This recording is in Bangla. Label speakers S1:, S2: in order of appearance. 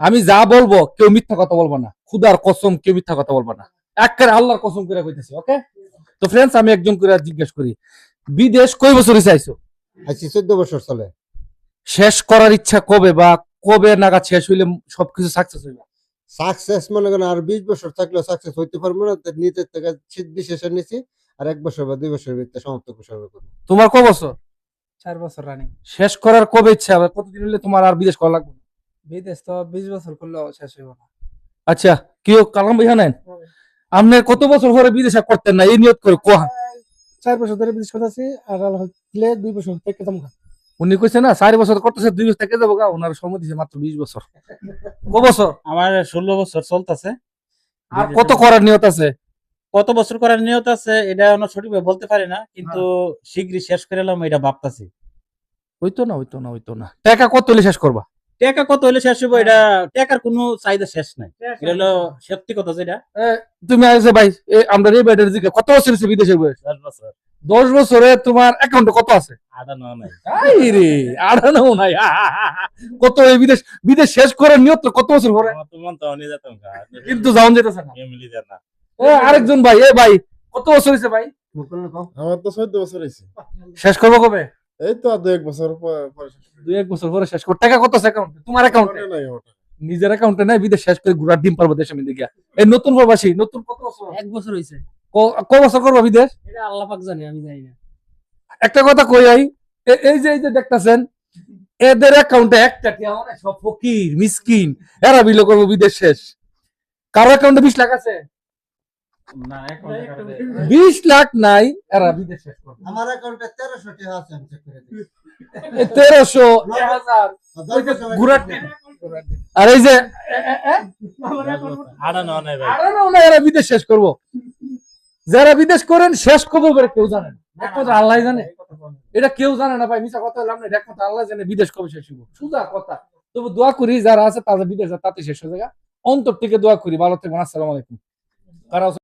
S1: আমি যা বলব কেউ মিথ্যা কথা বলব না। খুদার কসম কেউ মিথ্যা কথা বলব না। একেবারে আল্লাহর কসম করে কইতেছি ওকে তো ফ্রেন্ডস আমি একজন করে জিজ্ঞেস করি বিদেশ কয় বছর চাইছো?
S2: আছি চোদ্দ বছর চলে।
S1: শেষ করার ইচ্ছা কবে বা কবে নাগাদ শেষ হইলে সবকিছু সাকসেস হইবে?
S2: সাকসেস মনে করেন আর বিশ বছর থাকলে সাকসেস হইতে পারব না নিজের থেকে বিশেষে নিছি আর এক বছর বা দুই বছর ভিতরে সমাপ্ত করব করব।
S1: তোমার ক বছর?
S3: চার বছর রানিং
S1: শেষ করার কবে ইচ্ছা হবে? কতদিন হলে তোমার আর বিদেশ করা লাগবে?
S3: বিদেশ তো বিশ বছর করলেও শেষ হইব না।
S1: আচ্ছা কেউ কালাম ভাইয়া নেন? আপনি কত বছর ধরে বিদেশে করতেন না? এই নিয়ত করে কোহা
S3: চার বছর ধরে বিদেশ করতেছি আর হলে দুই বছর থেকে যাব
S1: উনি কইছে না চার বছর করতেছে দুই বছর থেকে যাব গা। ওনার সময় দিছে মাত্র বিশ বছর। ক বছর?
S4: আমার ষোলো বছর চলতেছে।
S1: আর কত করার নিয়ত আছে?
S4: কত বছর করার নিয়ত আছে এটা আমরা সঠিকভাবে বলতে পারি না কিন্তু শীঘ্রই শেষ করে এলাম এটা ভাবতাছি।
S1: হইতো না হইতো না হইতো না। টাকা কত হলে শেষ করবা?
S4: টাকা কত হলে শেষ হইব এটা টাকার কোনো চাহিদা শেষ নাই। এটা হলো সত্যি কথা যেটা।
S1: তুমি আছে ভাই আমরা রে ব্যাটারি দিকে কত বছর হয়েছে বিদেশের বয়স?
S4: দশ
S1: দশ বছরে তোমার অ্যাকাউন্টে কত আছে?
S4: আদানো নাই।
S1: আই রে আড়ানো নাই। কত বিদেশ বিদেশ শেষ করে নিয়ত কত বছর পরে?
S4: আমার তো মন তো নিয়ে যেতাম গা।
S1: কিন্তু যাওন যেতেছে না।
S4: এমনি দেন না।
S1: এ, আরেকজন ভাই এ ভাই কত বছর হয়েছে ভাই?
S5: আমার তো চোদ্দ বছর হয়েছে
S1: শেষ করব কবে?
S5: এই তো দু এক বছর পর- শেষ
S1: এক বছর পরে শেষ কর। টাকা কত আছে অ্যাকাউন্টে তোমার অ্যাকাউন্টে
S5: নাই
S1: নিজের অ্যাকাউন্টে নাই বিদেশ শেষ করে ঘুরার ডিম পারব দেশে মিলে গিয়া। এই নতুন প্রবাসী নতুন কত বছর?
S3: এক বছর হয়েছে
S1: ক- বছর করব বিদেশ?
S3: এটা আল্লাহ পাক জানে আমি জানি না।
S1: একটা কথা কই আই এই যে এই যে দেখতাছেন এদের অ্যাকাউন্টে একটা টিয়া মানে সব ফকির মিসকিন এরা বিলো করব বিদেশ শেষ। কারও অ্যাকাউন্টে বিশ লাখ আছে? বিশ লাখ নাই এরা বিদেশ শেষ করবে।
S2: আমার অ্যাকাউন্টে তেরোশো টাকা আছে আর
S1: এই যে এরা বিদেশ শেষ করব। যারা বিদেশ করেন শেষ করব করে কেউ জানেন আল্লাহ জানে। এটা কেউ জানে না ভাই মিশা কথা হলাম না এটা একমাত্র আল্লাহ জানে বিদেশ কবে শেষ হইব। সুজা কথা। তবু দোয়া করি যারা আছে তাদের বিদেশ তাতে শেষ হয়ে যায় অন্তর থেকে দোয়া করি ভালো থাকবেন আসসালামু আলাইকুম। কারা